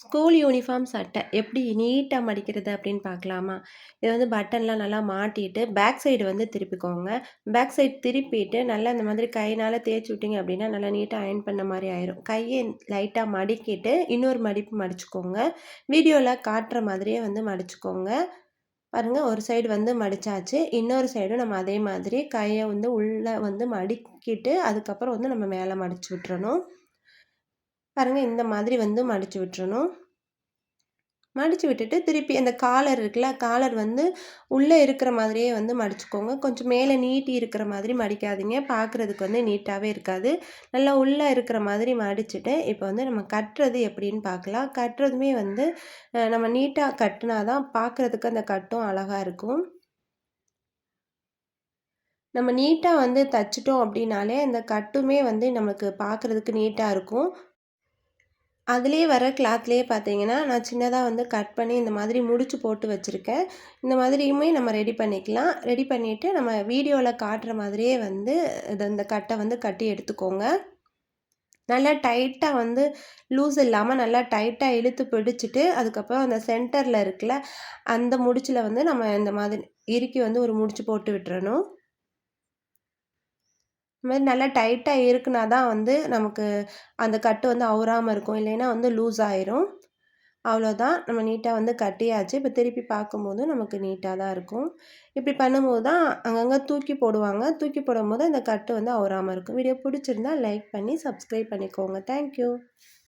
School uniform சட்டை. எப்படி நீட்டாக மடிக்கிறது அப்படின்னு பார்க்கலாமா? இது வந்து பட்டன்லாம் நல்லா மாட்டிட்டு பேக் சைடு வந்து திருப்பிக்கோங்க. பேக் சைடு திருப்பிட்டு நல்லா இந்த மாதிரி கையினால் தேய்ச்சி விட்டிங்க அப்படின்னா நல்லா நீட்டாக அயன் பண்ண மாதிரி ஆயிரும். கையை லைட்டாக மடிக்கிட்டு இன்னொரு மடிப்பு மடிச்சுக்கோங்க. வீடியோவில் காட்டுற மாதிரியே வந்து மடிச்சுக்கோங்க. பாருங்கள் ஒரு சைடு வந்து மடித்தாச்சு இன்னொரு சைடும் நம்ம அதே மாதிரி கையை வந்து உள்ளே வந்து மடிக்கிட்டு அதுக்கப்புறம் வந்து நம்ம மேலே மடித்து விட்டுறணும். பாருங்கள் இந்த மாதிரி வந்து மடித்து விட்டுறணும். மடித்து விட்டுட்டு திருப்பி அந்த காலர் இருக்குல்ல காலர் வந்து உள்ளே இருக்கிற மாதிரியே வந்து மடிச்சுக்கோங்க. கொஞ்சம் மேலே நீட்டி இருக்கிற மாதிரி மடிக்காதீங்க. பார்க்குறதுக்கு வந்து நீட்டாகவே இருக்காது. நல்லா உள்ளே இருக்கிற மாதிரி மடிச்சுட்டு இப்போ வந்து நம்ம கட்டுறது எப்படின்னு பார்க்கலாம். கட்டுறதுமே வந்து நம்ம நீட்டாக கட்டினா தான் பார்க்குறதுக்கு அந்த கட்டும் அழகாக இருக்கும். நம்ம நீட்டாக வந்து தைச்சிட்டோம் அப்படின்னாலே அந்த கட்டுமே வந்து நமக்கு பார்க்குறதுக்கு நீட்டாக இருக்கும். அதுலேயே வர கிளாத்லேயே பார்த்தீங்கன்னா நான் சின்னதாக வந்து கட் பண்ணி இந்த மாதிரி முடிச்சு போட்டு வச்சுருக்கேன். இந்த மாதிரியுமே நம்ம ரெடி பண்ணிக்கலாம். ரெடி பண்ணிவிட்டு நம்ம வீடியோவில் காட்டுற மாதிரியே வந்து இதை இந்த கட்டை வந்து கட்டி எடுத்துக்கோங்க. நல்லா டைட்டாக வந்து லூஸ் இல்லாமல் நல்லா டைட்டாக இழுத்து பிடிச்சிட்டு அதுக்கப்புறம் அந்த சென்டரில் இருக்குல்ல அந்த முடிச்சில் வந்து நம்ம இந்த மாதிரி இறுக்கி வந்து ஒரு முடிச்சு போட்டு விட்டுறணும். மாதிரி நல்லா டைட்டாக இருக்குனா தான் வந்து நமக்கு அந்த கட்டு வந்து அவுறாமல் இருக்கும். இல்லைன்னா வந்து லூஸ் ஆயிரும். அவ்வளோதான் நம்ம நீட்டாக வந்து கட்டியாச்சு. இப்போ திருப்பி பார்க்கும்போது நமக்கு நீட்டாக தான் இருக்கும். இப்படி பண்ணும்போது தான் அங்கங்கே தூக்கி போடுவாங்க. தூக்கி போடும்போது அந்த கட்டு வந்து அவுறாமல் இருக்கும். வீடியோ பிடிச்சிருந்தா லைக் பண்ணி சப்ஸ்கிரைப் பண்ணிக்கோங்க. தேங்க்யூ